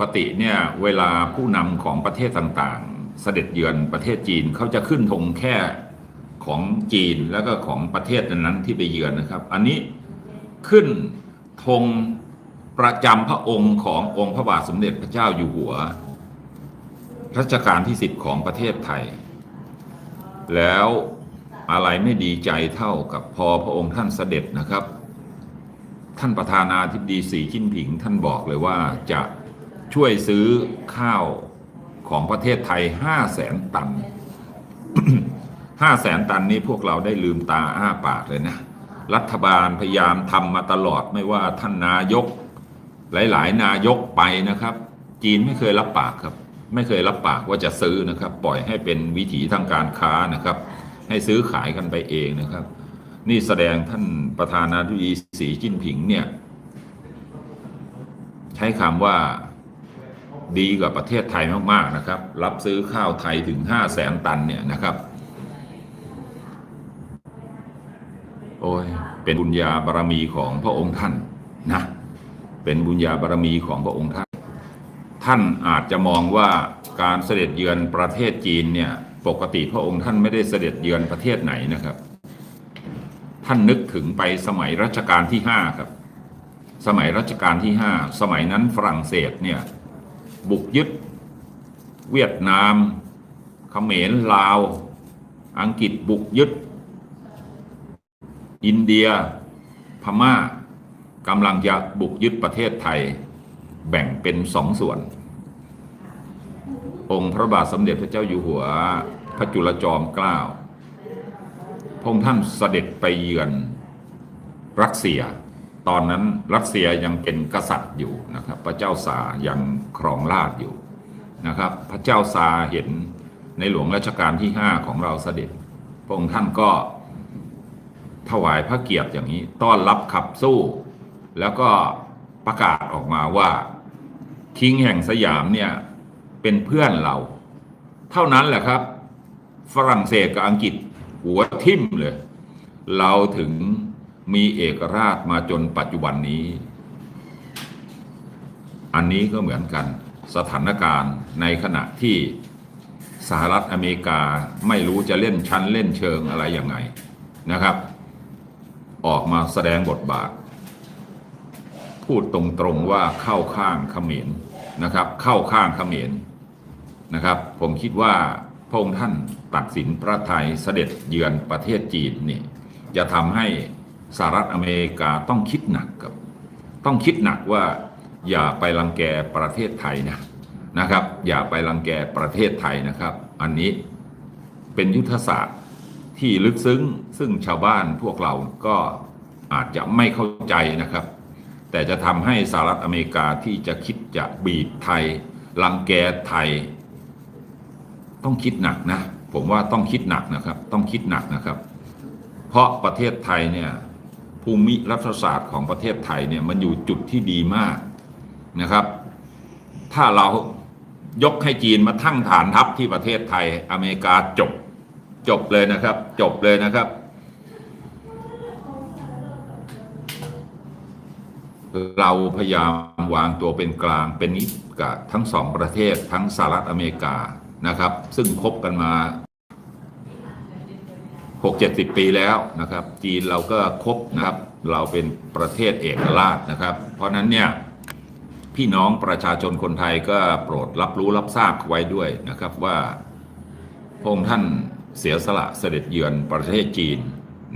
กติเนี่ยเวลาผู้นำของประเทศต่างๆ เสด็จเยือนประเทศจีนเขาจะขึ้นธงแค่ของจีนแล้วก็ของประเทศนั้นๆที่ไปเยือนนะครับ อันนี้ขึ้นธงประจำพระองค์ขององค์พระบาทสมเด็จพระเจ้าอยู่หัวรัชกาลที่สิบของประเทศไทย แล้วอะไรไม่ดีใจเท่ากับพอพระองค์ท่านเสด็จนะครับ ท่านประธานาธิบดีสีจิ้นผิงท่านบอกเลยว่าจะ ช่วยซื้อข้าวของประเทศไทย5 0 0แสนตัน5 0 0แสนตันนี้พวกเราได้ลืมตาอ้าปากเลยนะ รัฐบาลพยายามทำมาตลอดไม่ว่าท่านนายก หลาย ๆ นายกไปนะครับ จีนไม่เคยรับปากครับ ไม่เคยรับปากว่าจะซื้อนะครับ ปล่อยให้เป็นวิถีทางการค้านะครับ ให้ซื้อขายกันไปเองนะครับ นี่แสดงท่านประธานาธิบดีสีจิ้นผิงเนี่ย ใช้คำว่า ดีกว่าประเทศไทยมาก ๆ นะครับ รับซื้อข้าวไทยถึง 5 0 0แสนตันเนี่ยนะครับ โอ้ย เป็นบุญญาบารรมีของพระองค์ท่านนะ เป็นบุญญาบารรมีของพระองค์ท่าน ท่านอาจจะมองว่าการเสด็จเยือนประเทศจีนเนี่ยปกติพระองค์ท่านไม่ได้เสด็จเยือนประเทศไหนนะครับ ท่านนึกถึงไปสมัยรัชกาลที่ห้าครับ สมัยรัชกาลที่ห้าสมัยนั้นฝรั่งเศสเนี่ย บุกยึด เวียดนามเขมรลาว อังกฤษบุกยึด อินเดีย พม่ากำลังจะบุกยึดประเทศไทย แบ่งเป็นสองส่วน องค์พระบาทสมเด็จพระเจ้าอยู่หัว พระจุลจอมเกล้าพระองค์ท่านเสด็จไปเยือนรัสเซีย ตอนนั้นรัสเซียยังเป็นกษัตริย์อยู่นะครับ พระเจ้าซายังครองราชอยู่นะครับ พระเจ้าซาเห็นในหลวงรัชกาลที่ห้าของเราเสด็จพระองค์ท่านก็ถวายพระเกียรติอย่างนี้ต้อนรับขับสู้ แล้วก็ประกาศออกมาว่าคิงแห่งสยามเนี่ยเป็นเพื่อนเรา เท่านั้นแหละครับ ฝรั่งเศสกับอังกฤษหัวทิ่มเลย เราถึง มีเอกราชมาจนปัจจุบันนี้ อันนี้ก็เหมือนกันสถานการณ์ในขณะที่สหรัฐอเมริกาไม่รู้จะเล่นชั้นเล่นเชิงอะไรยังไงนะครับ ออกมาแสดงบทบาท พูดตรงๆว่าเข้าข้างเขมรนะครับ เข้าข้างเขมรนะครับ ผมคิดว่าพระองค์ท่านตัดสินพระไทยเสด็จเยือนประเทศจีนนี่จะทำให้ สหรัฐอเมริกาต้องคิดหนักครับ ต้องคิดหนักว่าอย่าไปรังแกประเทศไทยนะนะครับ อย่าไปรังแกประเทศไทยนะครับ อันนี้เป็นยุทธศาสตร์ที่ลึกซึ้งซึ่งชาวบ้านพวกเราก็อาจจะไม่เข้าใจนะครับ แต่จะทำให้สหรัฐอเมริกาที่จะคิดจะบีบไทยรังแกไทย ต้องคิดหนักนะ ผมว่าต้องคิดหนักนะครับ ต้องคิดหนักนะครับ เพราะประเทศไทยเนี่ย ภูมิรัฐศาสตร์ของประเทศไทยเนี่ยมันอยู่จุดที่ดีมากนะครับ ถ้าเรายกให้จีนมาทั้งฐานทัพที่ประเทศไทย อเมริกาจบจบเลยนะครับ จบเลยนะครับเราพยายามวางตัวเป็นกลางเป็นนิกับทั้งสองประเทศทั้งสหรัฐอเมริกานะครับ ซึ่งคบกันมา หกเจ็ดสิบปีแล้วนะครับ จีนเราก็คบนะครับ เราเป็นประเทศเอกราชนะครับ เพราะนั้นเนี่ยพี่น้องประชาชนคนไทยก็โปรดรับรู้รับทราบไว้ด้วยนะครับว่าพระองค์ท่านเสียสละเสด็จเยือนประเทศจีน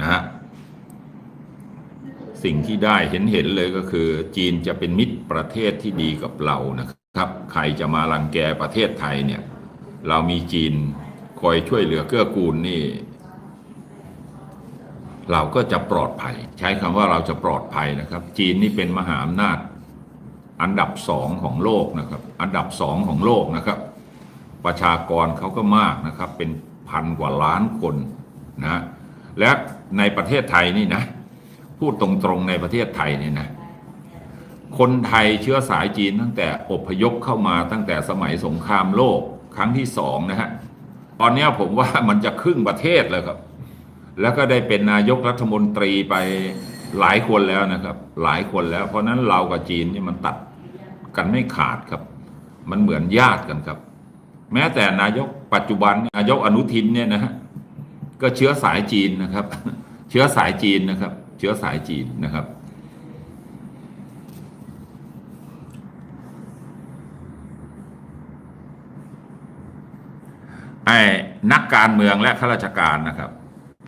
นะฮะสิ่งที่ได้เห็นเห็นเลยก็คือ จีนจะเป็นมิตรประเทศที่ดีกับเรานะครับ ใครจะมารังแกประเทศไทยเนี่ย เรามีจีนคอยช่วยเหลือเกื้อกูลนี่ เราก็จะปลอดภัย ใช้คำว่าเราจะปลอดภัยนะครับ จีนนี่เป็นมหาอำนาจอันดับสองของโลกนะครับ อันดับสองของโลกนะครับ ประชากรเขาก็มากนะครับ เป็นพันกว่าล้านคนนะและในประเทศไทยนี่นะ พูดตรงๆในประเทศไทยนี่นะคนไทยเชื้อสายจีนตั้งแต่อพยพเข้ามาตั้งแต่สมัยสงครามโลกครั้งที่สองนะฮะตอนนี้ผมว่ามันจะครึ่งประเทศแล้วครับ แล้วก็ได้เป็นนายกรัฐมนตรีไปหลายคนแล้วนะครับ หลายคนแล้ว เพราะนั้นเรากับจีนนี่มันตัดกันไม่ขาดครับ มันเหมือนญาติกันครับ แม้แต่นายกปัจจุบันนายกอนุทินเนี่ยนะฮะก็เชื้อสายจีนนะครับ เชื้อสายจีนนะครับ เชื้อสายจีนนะครับ ไอ้นักการเมืองและข้าราชการนะครับ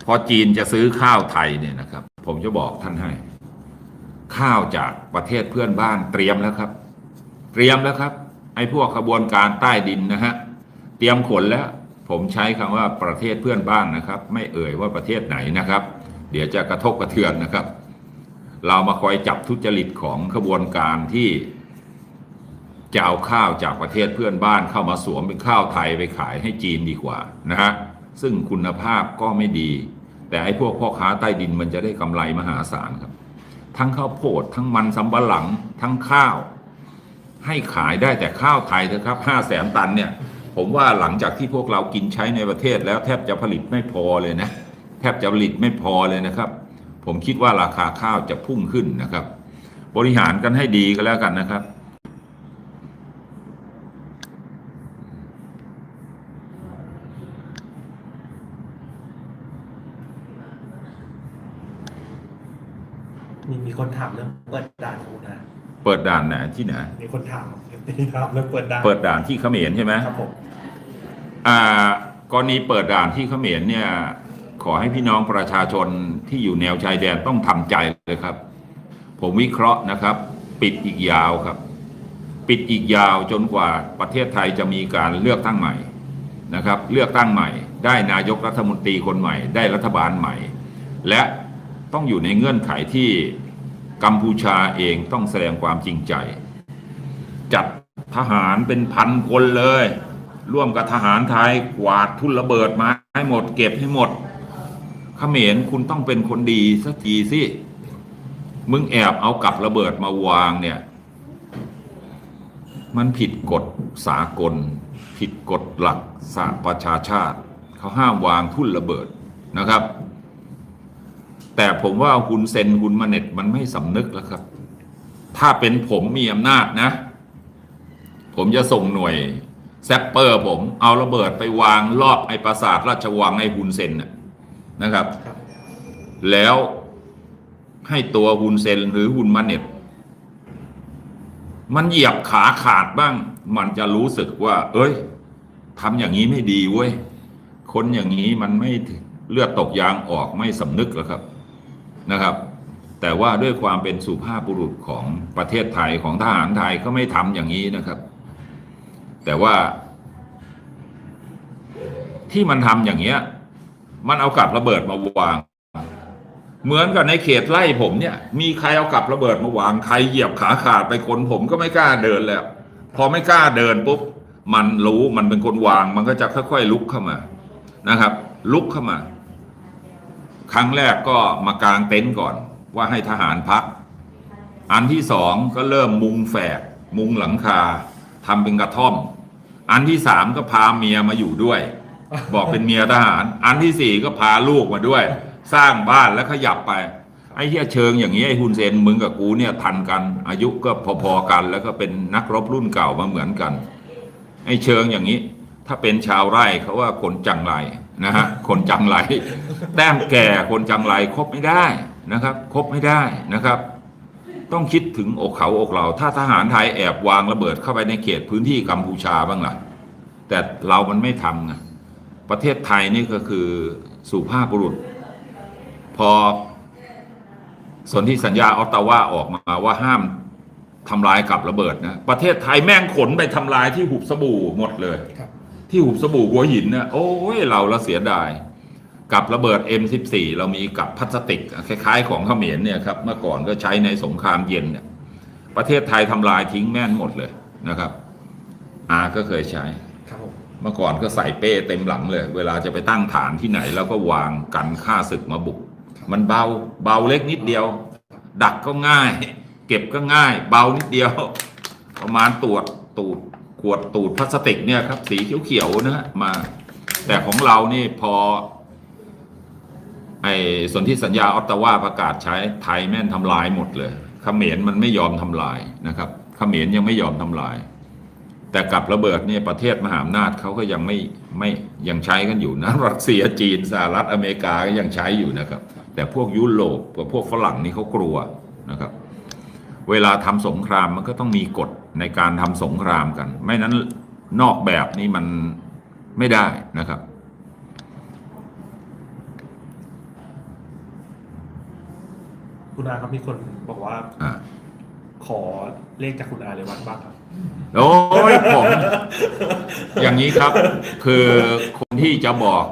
พอจีนจะซื้อข้าวไทยเนี่ยนะครับ ผมจะบอกท่านให้ ข้าวจากประเทศเพื่อนบ้านเตรียมแล้วครับ เตรียมแล้วครับ ไอ้พวกขบวนการใต้ดินนะฮะเตรียมขนแล้ว ผมใช้คำว่าประเทศเพื่อนบ้านนะครับ ไม่เอ่ยว่าประเทศไหนนะครับ เดี๋ยวจะกระทบกระเทือนนะครับ เรามาคอยจับทุจริตของขบวนการที่จะเอาข้าวจากประเทศเพื่อนบ้านเข้ามาสวมเป็นข้าวไทยไปขายให้จีนดีกว่านะฮะซึ่งคุณภาพก็ไม่ดี แต่ไอ้พวกพ่อค้าใต้ดินมันจะได้กำไรมหาศาลครับ ทั้งข้าวโพดทั้งมันสำปะหลัง ทั้งข้าว ให้ขายได้แต่ข้าวไทยเถอะครับห้าแสนตันเนี่ย ผมว่าหลังจากที่พวกเรากินใช้ในประเทศแล้วแทบจะผลิตไม่พอเลยนะ แทบจะผลิตไม่พอเลยนะครับ ผมคิดว่าราคาข้าวจะพุ่งขึ้นนะครับ บริหารกันให้ดีก็แล้วกันนะครับ มีมี คนถามเรื่องเปิดด่านคุณนะเปิดด่านไหนที่ไหนมีคนถามมีถามเรื่องเปิดด่านเปิดด่านที่เขมรใช่ไหมครับผมอ่ากรณีเปิดด่านที่เขมรเนี่ย ขอให้พี่น้องประชาชนที่อยู่แนวชายแดนต้องทำใจเลยครับ ผมวิเคราะห์นะครับ ปิดอีกยาวครับ ปิดอีกยาวจนกว่าประเทศไทยจะมีการเลือกตั้งใหม่นะครับ เลือกตั้งใหม่ ได้นายกรัฐมนตรีคนใหม่ ได้รัฐบาลใหม่ และต้องอยู่ในเงื่อนไขที่ กัมพูชาเองต้องแสดงความจริงใจ จัดทหารเป็นพันคนเลย ร่วมกับทหารไทยกวาดทุ่นระเบิดมาให้หมดเก็บให้หมดขเขมรคุณต้องเป็นคนดีสักทีสิ มึงแอบเอากับระเบิดมาวางเนี่ย มันผิดกฎสากล ผิดกฎหลักสหประชาชาติ เขาห้ามวางทุ่นระเบิดนะครับ แต่ผมว่าคุณเซนคุณมาเน็ตมันไม่สำนึกแล้วครับ ถ้าเป็นผมมีอำนาจนะ ผมจะส่งหน่วยแซปเปอร์ผมเอาระเบิดไปวางรอบไอ้ปราสาทราชวังไอ้ฮุนเซนนะครับรบแล้วให้ตัวฮุนเซนหรือฮุนมาเน็ตมันเหยียบขาขาดบ้าง มันจะรู้สึกว่า เอ้ยทำอย่างนี้ไม่ดีเว้ย คนอย่างนี้มันไม่เลือดตกยางออกไม่สำนึกแล้วครับ นะครับ แต่ว่าด้วยความเป็นสุภาพบุรุษของประเทศไทยของทหารไทยก็ไม่ทำอย่างนี้นะครับ แต่ว่า ที่มันทำอย่างเงี้ย มันเอากับระเบิดมาวาง เหมือนกับในเขตไล่ผมเนี่ย มีใครเอากับระเบิดมาวางใครเหยียบขาขาดไปคนผมก็ไม่กล้าเดินแล้ว พอไม่กล้าเดินปุ๊บมันรู้มันเป็นคนวาง มันก็จะค่อยๆลุกเข้ามานะครับ ลุกเข้ามา ครั้งแรกก็มากางเต็นท์ก่อนว่าให้ทหารพัก อันที่สองก็เริ่มมุงแฝก มุงหลังคาทำเป็นกระท่อม อันที่สามก็พาเมียมาอยู่ด้วย บอกเป็นเมียทหาร อันที่สี่ก็พาลูกมาด้วย สร้างบ้านแล้วขยับไป ไอ้เหี้ยเชิงอย่างนี้ไอ้ฮุนเซนมึงกับกูเนี่ยทันกัน อายุก็พอๆกัน แล้วก็เป็นนักรบรุ่นเก่ามาเหมือนกัน ไอ้เชิงอย่างนี้ ถ้าเป็นชาวไร่เขาว่าคนจังไร นะฮะคนจังไรแต้มแก่คนจังไรคบไม่ได้นะครับคบไม่ได้นะครับ ต้องคิดถึงอกเขาอกเรา ถ้าทหารไทยแอบวางระเบิดเข้าไปในเขตพื้นที่กัมพูชาบ้างล่ะ แต่เรามันไม่ทำไงประเทศไทยนี่ก็คือสุภาพบุรุษ พอสนธิสัญญาออตตาวาออกมาว่าห้ามทำลายกับระเบิดนะ ประเทศไทยแม่งขนไปทำลายที่หุบสบู่หมดเลยครับ ที่หุบสบู่หัวหินเนี่ยโอ้ยเราละเสียดาย กับระเบิด M14 เรามีกับพลาสติก คล้ายๆ ของเขมรเนี่ยครับเมื่อก่อนก็ใช้ในสงครามเย็นเนี่ยประเทศไทยทำลายทิ้งแม่นหมดเลยนะครับ อาก็เคยใช้ครับผมเมื่อก่อนก็ใส่เป้เต็มหลังเลย เวลาจะไปตั้งฐานที่ไหน แล้วก็วางกันฆ่าศึกมาบุก มันเบาเบาเล็กนิดเดียว ดักก็ง่าย เก็บก็ง่าย เบานิดเดียว ประมาณตรวจตูด ขวดตูดพลาสติกเนี่ยครับ สีเขียวๆนะฮะมา แต่ของเรานี่พอ ไอ้ส่วนที่สัญญาออตตาวาประกาศใช้ไทยแม่นทำลายหมดเลยเขมรมันไม่ยอมทำลายนะครับเขมรยังไม่ยอมทำลาย แต่กับระเบิดเนี่ยประเทศมหาอำนาจเขาก็ยังไม่ไม่ยังใช้กันอยู่นะรัสเซียจีนสหรัฐอเมริกาก็ยังใช้อยู่นะครับ แต่พวกยุโรปกับพวกฝรั่งนี่เขากลัวนะครับ เวลาทำสงครามมันก็ต้องมีกฎ ในการทำสงครามกัน ไม่นั้นนอกแบบนี่มันไม่ได้นะครับ คุณอาครับมีคนบอกว่าอ่าขอเลขจากคุณอาเลยวัดบ้างครับ โอ้ยผม อย่างนี้ครับ คือคนที่จะบอก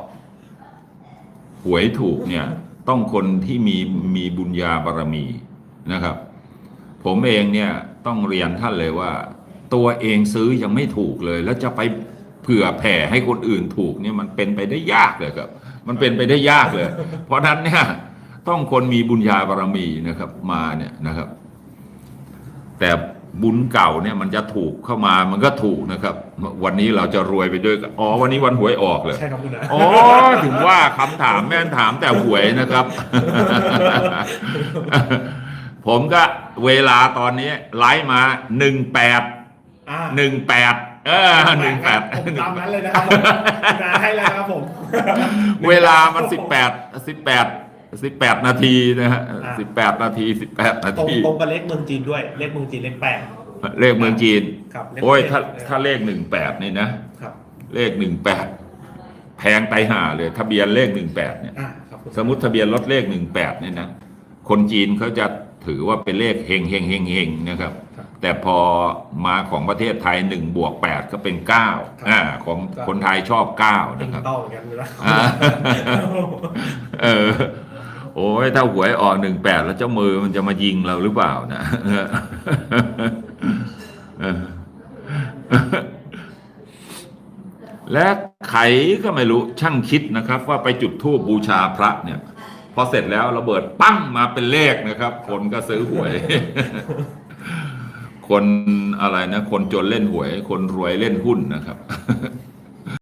หวยถูกเนี่ย ต้องคนที่มีมีบุญญาบารมีนะครับ ผมเองเนี่ย ต้องเรียนท่านเลยว่า ตัวเองซื้อยังไม่ถูกเลย แล้วจะไปเผื่อแผ่ให้คนอื่นถูกเนี่ยมันเป็นไปได้ยากเลยครับ มันเป็นไปได้ยากเลย เพราะฉะนั้นเนี่ยต้องคนมีบุญญาบารมีนะครับมาเนี่ยนะครับ แต่บุญเก่าเนี่ยมันจะถูกเข้ามามันก็ถูกนะครับ วันนี้เราจะรวยไปด้วยกันอ๋อวันนี้วันหวยออกเลยใช่ครับคุณอาอ๋อถึงว่าคำถามแม่นถามแต่หวยนะครับ ผมก็ เวลาตอนนี้ไลฟ์มาหนึ่งแปดอ่าหนึ่งแปดเออหนึ่งแปดผมตามนั้นเลยนะครับคุณอาให้แล้วครับผม เวลามันสิบแปดสิบแปดสิบแปดนาทีนะฮะอ่า สิบแปดนาทีสิบแปดนาตรงทีตรงกับเลขเมืองจีนด้วย เลขเมืองจีนเลขแปด เลขเมืองจีน ครับเลขโอ้ยแปดถ้าถ้าเลขหนึ่งแปดนี่นะ ครับเลขหนึ่งแปดแพงไตห่าเลยทะเบียนเลขหนึ่งแปดเนี่ย อ่าครับคุณสมมติทะเบียนรถเลขหนึ่งแปดเนี่ยนะ คนจีนเขาจะ ถือว่าเป็นเลขเฮงเฮงเฮงเฮงนะครับ แต่พอมาของประเทศไทยหนึ่งบวกแปดก็เป็นเก้าอ่าของคนไทยชอบเก้าติงนะครับต้องเหมือนกันเลยนะอ่าเออโอ้ยถ้าหวยออกหนึ่งแปดแล้วเจ้ามือมันจะมายิงเราหรือเปล่านะเออและไขก็ไม่รู้ช่างคิดนะครับ ว่าไปจุดธูปบูชาพระเนี่ย พอเสร็จแล้วระเบิดปั้งมาเป็นเลขนะครับ คนก็ซื้อหวย คนอะไรนะ คนจนเล่นหวย คนรวยเล่นหุ้นนะครับ